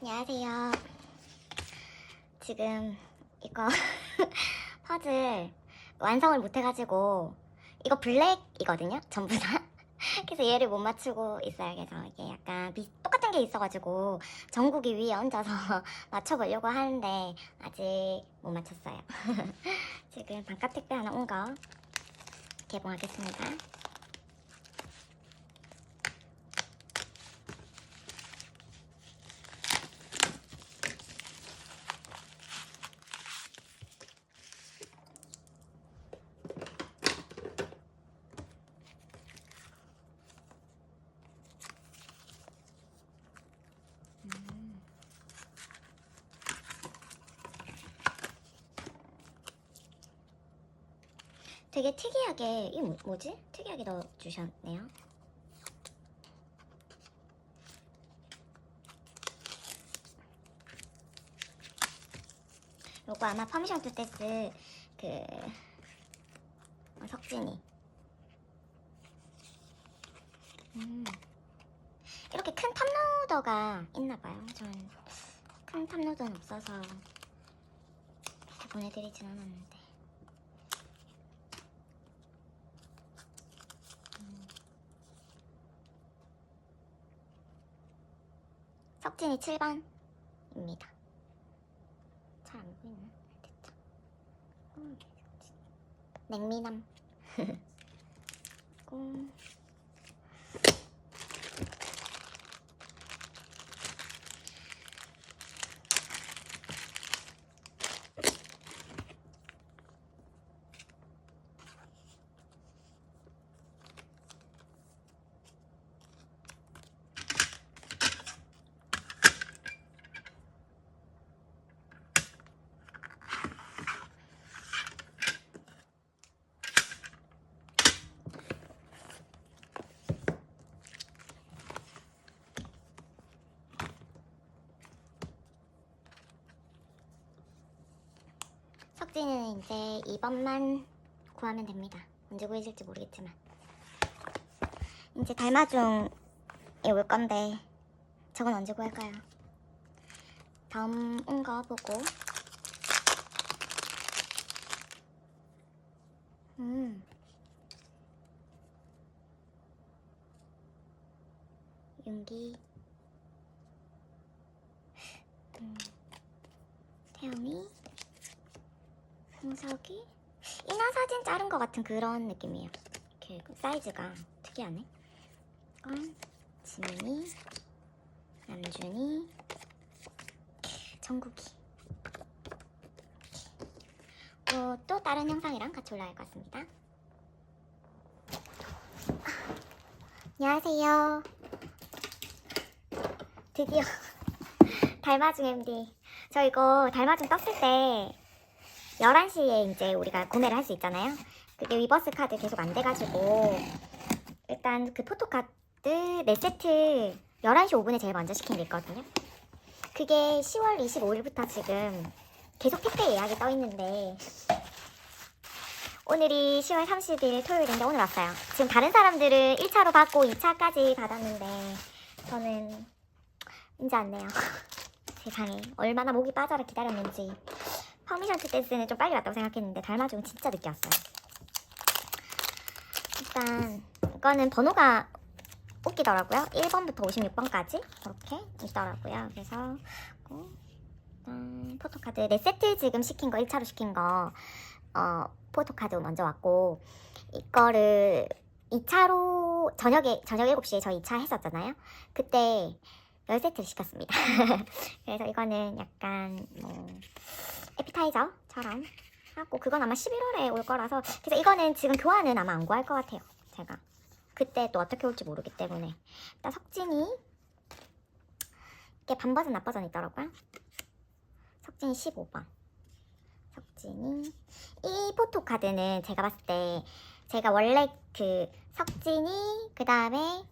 안녕하세요. 지금 이거 퍼즐 완성을 못 해가지고 이거 블랙이거든요. 전부 다. 그래서 얘를 못 맞추고 있어요. 그래서 이게 약간 비, 똑같은 게 있어가지고 전국이 위에 얹어서 맞춰보려고 하는데 아직 못 맞췄어요. 지금 반값 택배 하나 온 거 개봉하겠습니다. 되게 특이하게 이 뭐, 뭐지? 특이하게 넣어 주셨네요. 요거 아마 퍼미션 투 테스 그 어, 석진이 음. 이렇게 큰 탑로더가 있나봐요. 저는 큰 탑로더는 없어서 이렇게 보내드리진 않았는데. 석진이 7번입니다. 잘 안 보이나? 됐다. 음, 냉미남. 고. 석진이는 이제 2번만 구하면 됩니다. 언제 구해질지 모르겠지만. 이제 달마중에 올 건데 저건 언제 구할까요? 다음 온 거 보고 음 윤기 음, 태영이 홍석이 인화 사진 자른 것 같은 그런 느낌이에요. 이렇게 그 사이즈가 특이하네. 이건 지민이, 남준이, 정국이. 어, 또 다른 영상이랑 같이 올라갈 것 같습니다. 안녕하세요. 드디어 달마중 MD. 저 이거 달마중 떴을 때 11시에 이제 우리가 구매를 할 수 있잖아요. 그게 위버스 카드 계속 안 돼가지고 일단 그 포토카드 4세트 11시 5분에 제일 먼저 시킨 게 있거든요. 그게 10월 25일부터 지금 계속 택배 예약이 떠 있는데 오늘이 10월 30일 토요일인데 오늘 왔어요. 지금 다른 사람들은 1차로 받고 2차까지 받았는데 저는 이제 왔네요. 세상에 얼마나 목이 빠져라 기다렸는지 퍼미션 투 댄스는 좀 빨리 왔다고 생각했는데 달마중은 진짜 늦게 왔어요. 일단 이거는 번호가 웃기더라고요. 1번부터 56번까지 이렇게 있더라고요. 그래서 어, 일단 포토카드 4세트 지금 시킨 거 1차로 시킨 거 어, 포토카드 먼저 왔고 이거를 2차로 저녁에 저녁 7시에 저 2차 했었잖아요. 그때 10세트를 시켰습니다. 그래서 이거는 약간 뭐 에피타이저 처럼 하고 그건 아마 11월에 올 거라서 그래서 이거는 지금 교환은 아마 안 구할 것 같아요 제가. 그때 또 어떻게 올지 모르기 때문에. 일단 석진이 이게 반버전 앞버전 있더라고요. 석진이 15번. 석진이 이 포토 카드는 제가 봤을 때 제가 원래 그 석진이 그 다음에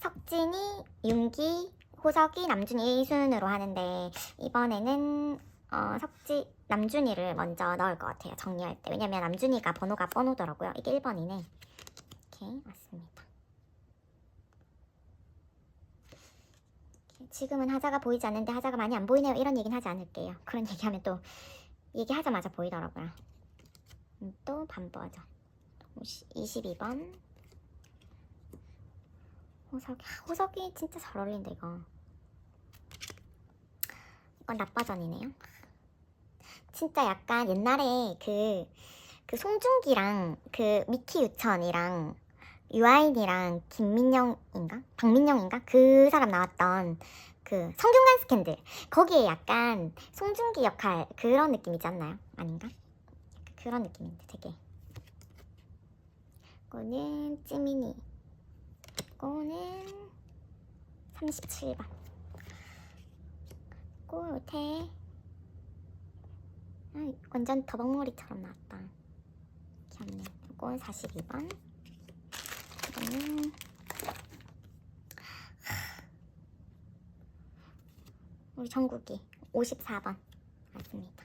석진이 윤기 호석이 남준이 이 순으로 하는데 이번에는 어, 석지 남준이를 먼저 넣을 것 같아요 정리할 때 왜냐면 남준이가 번호가 번호더라고요 이게 1번이네 이렇게 맞습니다 지금은 하자가 보이지 않는데 하자가 많이 안 보이네요. 이런 얘기는 하지 않을게요. 그런 얘기하면 또 얘기하자마자 보이더라고요. 음, 또 반버전. 22번. 호석이, 아, 호석이 진짜 잘 어울린다, 이거. 이건 나빠전이네요. 진짜 약간 옛날에 그, 그 송중기랑 그 미키 유천이랑 유아인이랑 김민영인가? 박민영인가? 그 사람 나왔던 그 성균관 스캔들. 거기에 약간 송중기 역할 그런 느낌이지 않나요? 아닌가? 그런 느낌인데 되게. 이거는 찌미니. 이거는 37번. 이거 요태. 아, 완전 더벅머리처럼 나왔다. 귀엽네. 이건 42번. 이거는 우리 정국이 54번 맞습니다.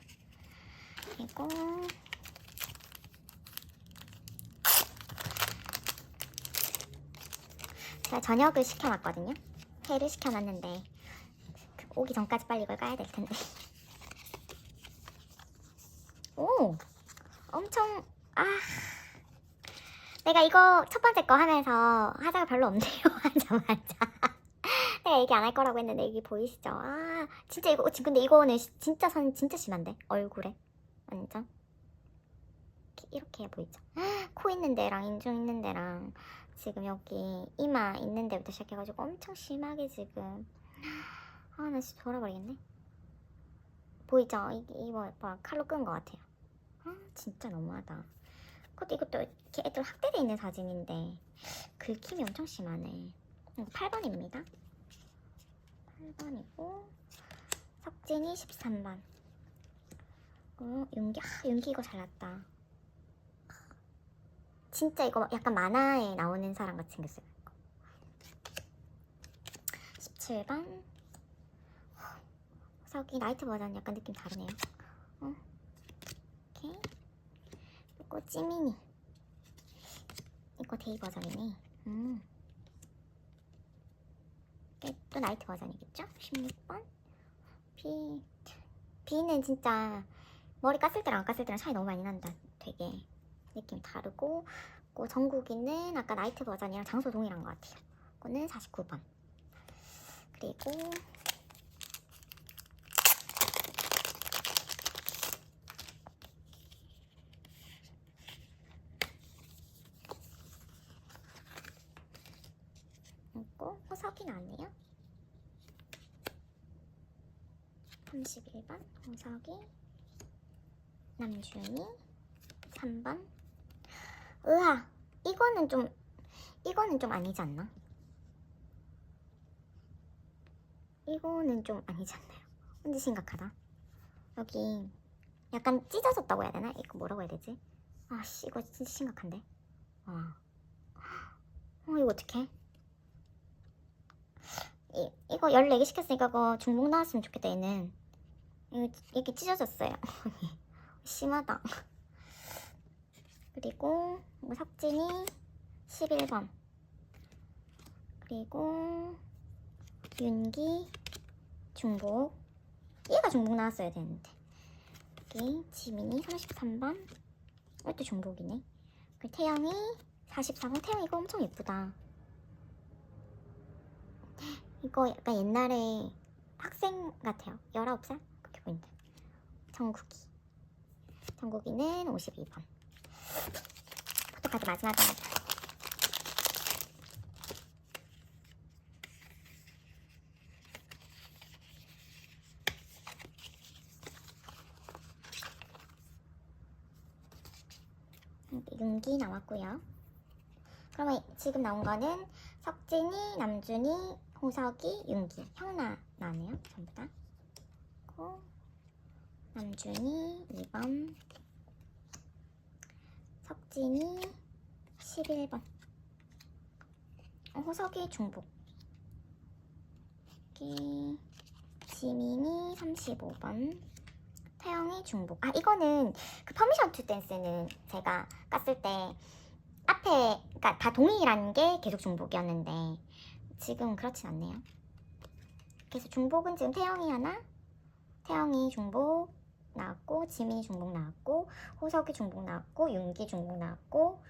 그리고 제가 저녁을 시켜놨거든요. 회를 시켜놨는데 그 오기 전까지 빨리 이걸 까야 될 텐데. 오, 엄청 아. 내가 이거 첫 번째 거 하면서 하자가 별로 없네요. 하자마자. 내가 얘기 안 할 거라고 했는데 여기 보이시죠? 아, 진짜 이거, 지금 근데 이거는 시- 진짜 선 진짜 심한데? 얼굴에. 완전. 이렇게, 이렇게 보이죠? 코 있는 데랑 인중 있는 데랑 지금 여기 이마 있는 데부터 시작해가지고 엄청 심하게 지금. 아, 나 진짜 돌아버리겠네. 보이죠? 이, 이거 봐, 칼로 끈 것 같아요. 아, 진짜 너무하다. 그것도 이것도 이렇게 애들 확대돼 있는 사진인데 긁힘이 엄청 심하네. 이거 8번입니다. 8번이고 석진이 13번. 어, 윤기, 아, 윤기 이거 잘났다. 진짜 이거 약간 만화에 나오는 사람 같이 생겼어요. 17번. 석이 나이트 버전 약간 느낌 다르네요. 어. 이렇게. 이거 찌미니. 이거 데이 버전이네. 음. 이게 또 나이트 버전이겠죠? 16번. 비. 비는 진짜 머리 깠을 때랑 안 깠을 때랑 차이 너무 많이 난다. 되게 느낌 다르고. 그 전국이는 아까 나이트 버전이랑 장소 동일한 것 같아요. 이거는 49번. 그리고 호석이 나왔네요. 31번 호석이 남준이 3번 으아 이거는 좀 이거는 좀 아니지 않나? 이거는 좀 아니지 않나요? 근데 심각하다. 여기 약간 찢어졌다고 해야 되나? 이거 뭐라고 해야 되지? 아씨 이거 진짜 심각한데. 와. 어 이거 어떡해? 이, 이거 14개 시켰으니까 그거 중복 나왔으면 좋겠다 얘는. 이거, 이게 찢어졌어요. 심하다. 그리고 이거 석진이 11번. 그리고 윤기 중복. 얘가 중복 나왔어야 되는데. 여기 지민이 33번. 이것도 중복이네. 그리고 태영이 44번. 태영 이거 엄청 예쁘다 이거 약간 옛날에 학생 같아요. 19살? 그렇게 보인다. 정국이. 정국이는 52번. 포토카드 마지막 하나. 윤기 나왔고요. 그러면 지금 나온 거는 석진이, 남준이, 호석이, 윤기 형나. 나네요 전부 다. 그리고 남준이 2번, 석진이 11번, 어, 호석이 중복, 여기 지민이 35번, 태영이 중복. 아 이거는 그 퍼미션 투 댄스는 제가 깠을 때 앞에 그러니까 다 동일한 게 계속 중복이었는데 지금 그렇진 않네요. 그래서 중복은 지금 태영이 하나, 태영이 중복 나왔고, 지민이 중복 나왔고, 호석이 중복 나왔고, 윤기 중복 나왔고,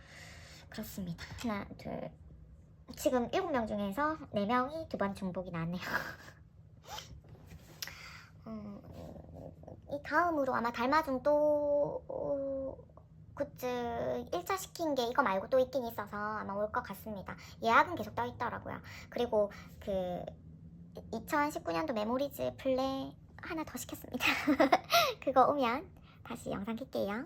그렇습니다. 하나, 둘, 지금 일곱 명 중에서 네 명이 두 번 중복이 나왔네요. 음, 이 다음으로 아마 달마중 또 어, 굿즈 1차 시킨 게 이거 말고 또 있긴 있어서 아마 올 것 같습니다. 예약은 계속 떠 있더라고요. 그리고 그 2019년도 메모리즈 플레 하나 더 시켰습니다. 그거 오면 다시 영상 킬게요.